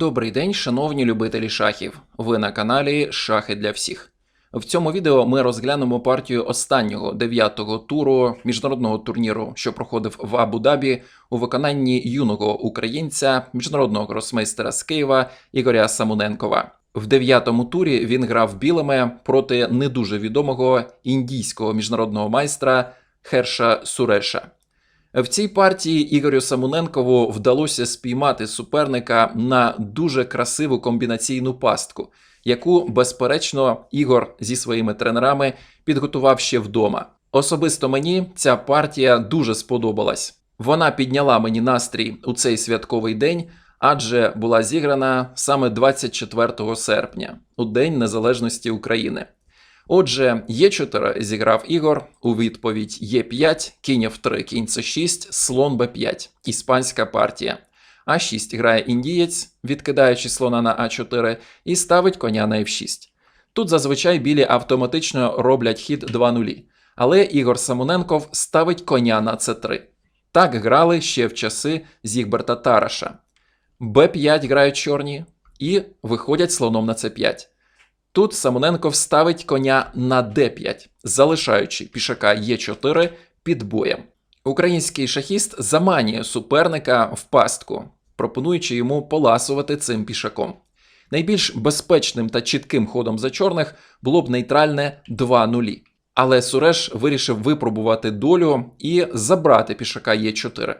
Добрий день, шановні любителі шахів. Ви на каналі Шахи для всіх. В цьому відео ми розглянемо партію останнього дев'ятого туру міжнародного турніру, що проходив в Абу-Дабі у виконанні юного українця, міжнародного гросмейстера з Києва Ігоря Самуненкова. В дев'ятому турі він грав білими проти не дуже відомого індійського міжнародного майстра Херша Суреша. В цій партії Ігорю Самуненкову вдалося спіймати суперника на дуже красиву комбінаційну пастку, яку, безперечно, Ігор зі своїми тренерами підготував ще вдома. Особисто мені ця партія дуже сподобалась. Вона підняла мені настрій у цей святковий день, адже була зіграна саме 24 серпня, у День Незалежності України. Отже, Е4 зіграв Ігор у відповідь Е5, кінь F3, кінь С6, слон Б5, іспанська партія. А6 грає індієць, відкидаючи слона на А4, і ставить коня на F6. Тут зазвичай білі автоматично роблять хід 2 нулі, але Ігор Самоненков ставить коня на С3. Так грали ще в часи Зігберта Тараша. Б5 грають чорні і виходять слоном на С5. Тут Самоненко ставить коня на d5, залишаючи пішака Е4 під боєм. Український шахіст заманює суперника в пастку, пропонуючи йому поласувати цим пішаком. Найбільш безпечним та чітким ходом за чорних було б нейтральне 2 нулі. Але Суреш вирішив випробувати долю і забрати пішака Е4.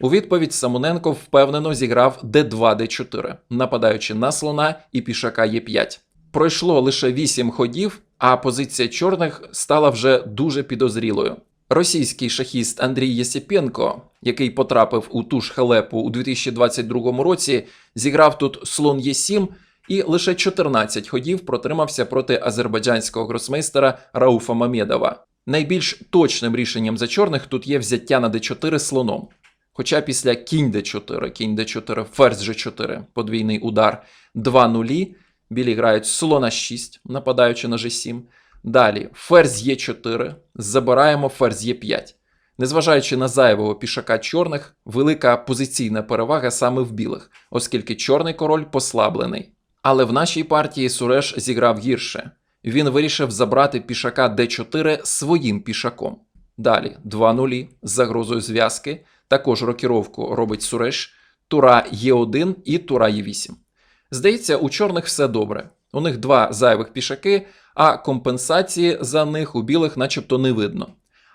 У відповідь Самоненко впевнено зіграв d2d4, нападаючи на слона і пішака Е5 пройшло лише 8 ходів, а позиція чорних стала вже дуже підозрілою. Російський шахіст Андрій Єсіпенко, який потрапив у ту ж халепу у 2022 році, зіграв тут слон Е7 і лише 14 ходів протримався проти азербайджанського гросмейстера Рауфа Мамедова. Найбільш точним рішенням за чорних тут є взяття на d4 слоном. Хоча після кінь d4, кінь d4, ферзь g4, подвійний удар, 2 нулі, Білі грають слона 6, нападаючи на G7. Далі ферзь Е4, забираємо ферзь Е5. Незважаючи на зайвого пішака чорних, велика позиційна перевага саме в білих, оскільки чорний король послаблений. Але в нашій партії Суреш зіграв гірше. Він вирішив забрати пішака d4 своїм пішаком. Далі 2 нулі з загрозою зв'язки. Також рокіровку робить Суреш, тура Е1 і тура Е8. Здається, у чорних все добре. У них два зайвих пішаки, а компенсації за них у білих начебто не видно.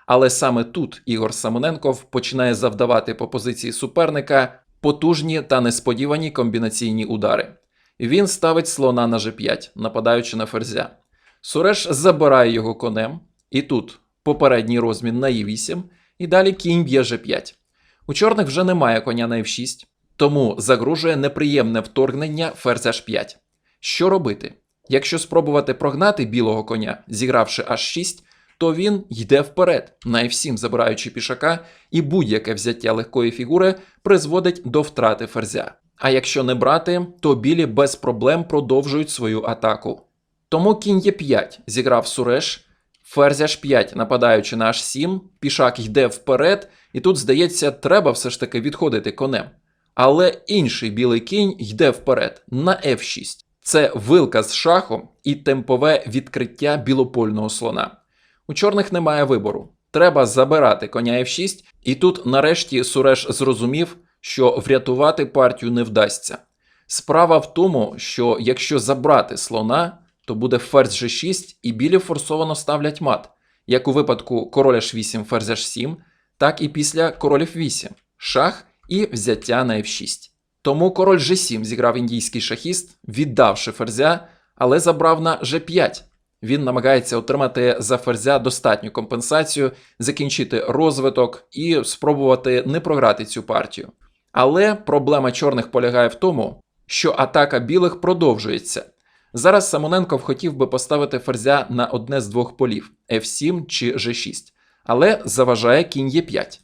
Але саме тут Ігор Самоненков починає завдавати по позиції суперника потужні та несподівані комбінаційні удари. Він ставить слона на G5, нападаючи на ферзя. Суреш забирає його конем, і тут попередній розмін на e8, і далі кінь б'є G5. У чорних вже немає коня на F6, тому загрожує неприємне вторгнення ферзь h5. Що робити? Якщо спробувати прогнати білого коня, зігравши h6, то він йде вперед, на f7 забираючи пішака, і будь-яке взяття легкої фігури призводить до втрати ферзя. А якщо не брати, то білі без проблем продовжують свою атаку. Тому кінь Е5 зіграв Суреш, ферзь h5, нападаючи на h7, пішак йде вперед, і тут, здається, треба все ж таки відходити конем. Але інший білий кінь йде вперед на F6. Це вилка з шахом і темпове відкриття білопольного слона. У чорних немає вибору. Треба забирати коня F6, і тут нарешті Суреш зрозумів, що врятувати партію не вдасться. Справа в тому, що якщо забрати слона, то буде ферзь G6 і білі форсовано ставлять мат, як у випадку короля H8 ферзь H7, так і після королів 8. Шах і взяття на F6. Тому король G7 зіграв індійський шахіст, віддавши ферзя, але забрав на G5. Він намагається отримати за ферзя достатню компенсацію, закінчити розвиток і спробувати не програти цю партію. Але проблема чорних полягає в тому, що атака білих продовжується. Зараз Самоненков хотів би поставити ферзя на одне з двох полів F7 чи G6, але заважає кінь Е5.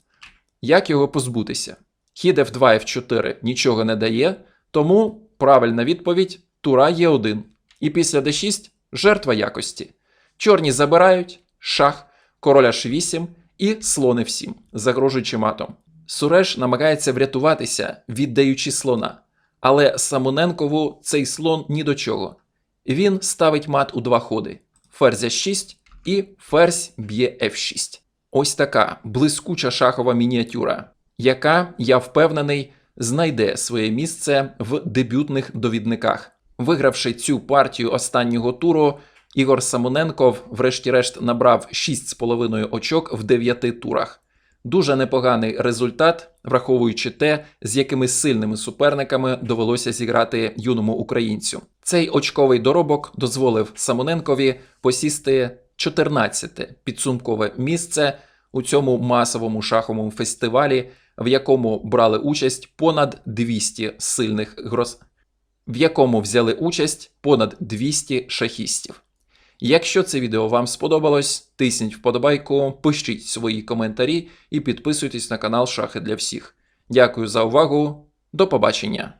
Як його позбутися? Хід F2 F4 нічого не дає, тому правильна відповідь тура Е1. І після d6 жертва якості. Чорні забирають, шах, король H8 і слон F7, загрожуючи матом. Суреш намагається врятуватися, віддаючи слона. Але Самоненкову цей слон ні до чого. Він ставить мат у два ходи: ферзь 6 і ферзь б'є f6. Ось така блискуча шахова мініатюра, яка, я впевнений, знайде своє місце в дебютних довідниках. Вигравши цю партію останнього туру, Ігор Самоненков, врешті-решт, набрав 6,5 очок в 9 турах. Дуже непоганий результат, враховуючи те, з якими сильними суперниками довелося зіграти юному українцю. Цей очковий доробок дозволив Самоненкові посісти 14-те підсумкове місце у цьому масовому шаховому фестивалі, в якому брали участь понад 200 сильних гроз... в якому взяли участь понад 200 шахістів. Якщо це відео вам сподобалось, тисніть вподобайку, пишіть свої коментарі і підписуйтесь на канал Шахи для всіх. Дякую за увагу. До побачення!